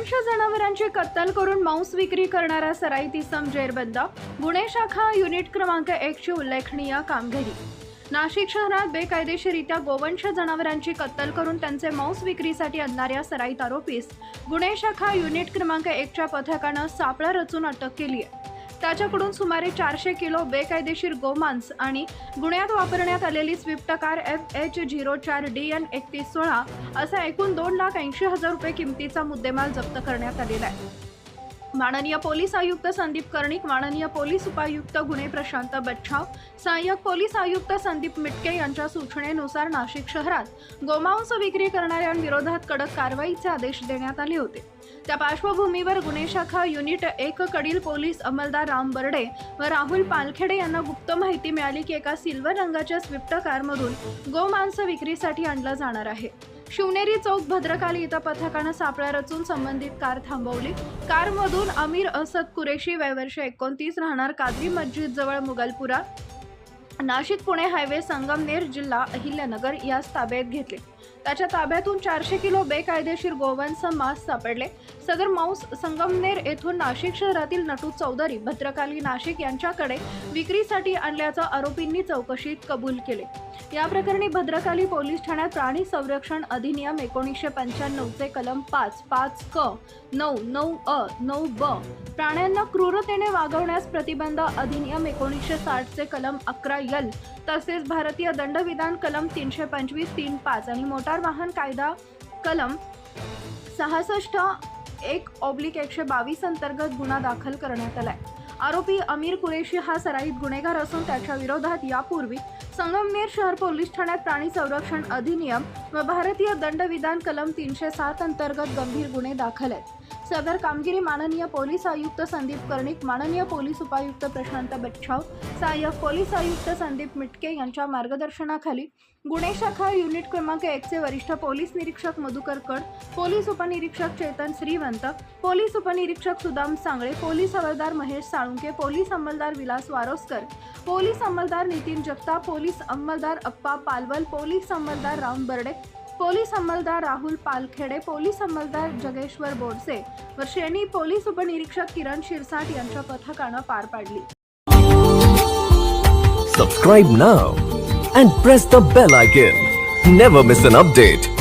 गोवंश जनावरांची कत्तल करून मांस विक्री करणारा सराई इसम जेरबंद. गुन्हे शाखा युनिट क्रमांक एकची उल्लेखनीय कामगिरी. नाशिक शहरात बेकायदेशीरित्या गोवंश जनावरांची कत्तल करून त्यांचे मांस विक्रीसाठी आणणाऱ्या सराईत आरोपीस गुन्हे शाखा युनिट क्रमांक एकच्या पथकानं सापळा रचून अटक केली आहे त्याच्याकडून सुमारे चारशे किलो बेकायदेशीर गोमांस आणि गुन्ह्यात वापरण्यात आलेली Swift car F H zero चार डी एन एकतीस सोळा असा एकूण दोन लाख ऐंशी हजार रुपये किमतीचा मुद्देमाल जप्त करण्यात आलेला आहे. माननीय पोलीस आयुक्त संदीप कर्णिक माननीय पोलीस उपायुक्त गुन्हे प्रशांत बच्छाव सहाय्यक पोलीस आयुक्त संदीप मिटके यांच्या सूचनेनुसार नाशिक शहरात गोमांस विक्री करणाऱ्यांविरोधात कडक कारवाईचे आदेश देण्यात आले होते. त्या पार्श्वभूमीवर गुन्हे शाखा युनिट एक कडील पोलीस अंमलदार राम बर्डे व राहुल पालखेडे यांना गुप्त माहिती मिळाली की एका सिल्वर रंगाच्या स्विफ्ट कारमधून गोमांस विक्रीसाठी आणलं जाणार आहे. शिवनेरी चौक भद्रकाली इथं पथकानं सापळा रचून संबंधित कार थांबवली. कारमधून अमीर असद कुरेशी वयवर्ष एकोणतीस राहणार कादरी मस्जिद जवळ मुगलपुरा नाशिक पुणे हायवे संगमनेर जिल्हा अहिल्यानगर यास ताब्यात घेतले. त्याच्या ताब्यातून चारशे किलो बेकायदेशीर गोवंश मांस सापडले. सदर मांस संगमनेर येथून नाशिक शहरातील नटू चौधरी भद्रकाली नाशिक यांच्याकडे विक्रीसाठी आणल्याचं आरोपींनी चौकशीत कबूल केले. या प्रकरणी भद्रकाली पोलीस ठाण्यात प्राणी संरक्षण अधिनियम एकोणीसशे पंच्याण्णवचे कलम पाच पाच क नऊ नऊ अ नऊ ब प्राण्यांना क्रूरतेने वागवण्यास प्रतिबंध अधिनियम एकोणीसशे साठचे कलम अकरा यल तसेच भारतीय दंडविधान कलम तीनशे पंचवीस तीन पाच आणि मोटार वाहन कायदा कलम सहासष्ट एक ऑब्लिक एकशे बावीस अंतर्गत गुन्हा दाखल करण्यात आलाय. आरोपी अमीर कुरेशी हा सराईत गुन्हेगार असून त्याच्या विरोधात यापूर्वी संगमनेर शहर पोलीस ठाण्यात प्राणी संरक्षण अधिनियम व भारतीय दंडविधान कलम तीनशे सात अंतर्गत गंभीर गुन्हे दाखल आहेत. सदर कामगिरी माननीय पोलीस आयुक्त संदीप कर्णिक माननीय पोलीस उपायुक्त प्रशांत बच्छाव सहाय्यक पोलीस आयुक्त संदीप मिटके यांच्या मार्गदर्शनाखाली गुन्हे शाखा युनिट क्रमांक एकचे वरिष्ठ पोलीस निरीक्षक मधुकर कड पोलीस उपनिरीक्षक चेतन श्रीवंत पोलीस उपनिरीक्षक सुदाम सांगळे पोलीस हवालदार महेश साळुंके पोलीस अंमलदार विलास वारोस्कर पोलीस अंमलदार नितीन जगताप पोलीस अंमलदार अप्पा पालवल पोलीस अंमलदार राम बर्डे पोलीस अंमलदार राहुल पालखेडे पोलीस अंमलदार जगेश्वर बोरसे व श्रेणी पोलीस उपनिरीक्षक किरण शिरसाट यांच्या पथकानं पार पाडली. Subscribe now and press the bell icon never miss an update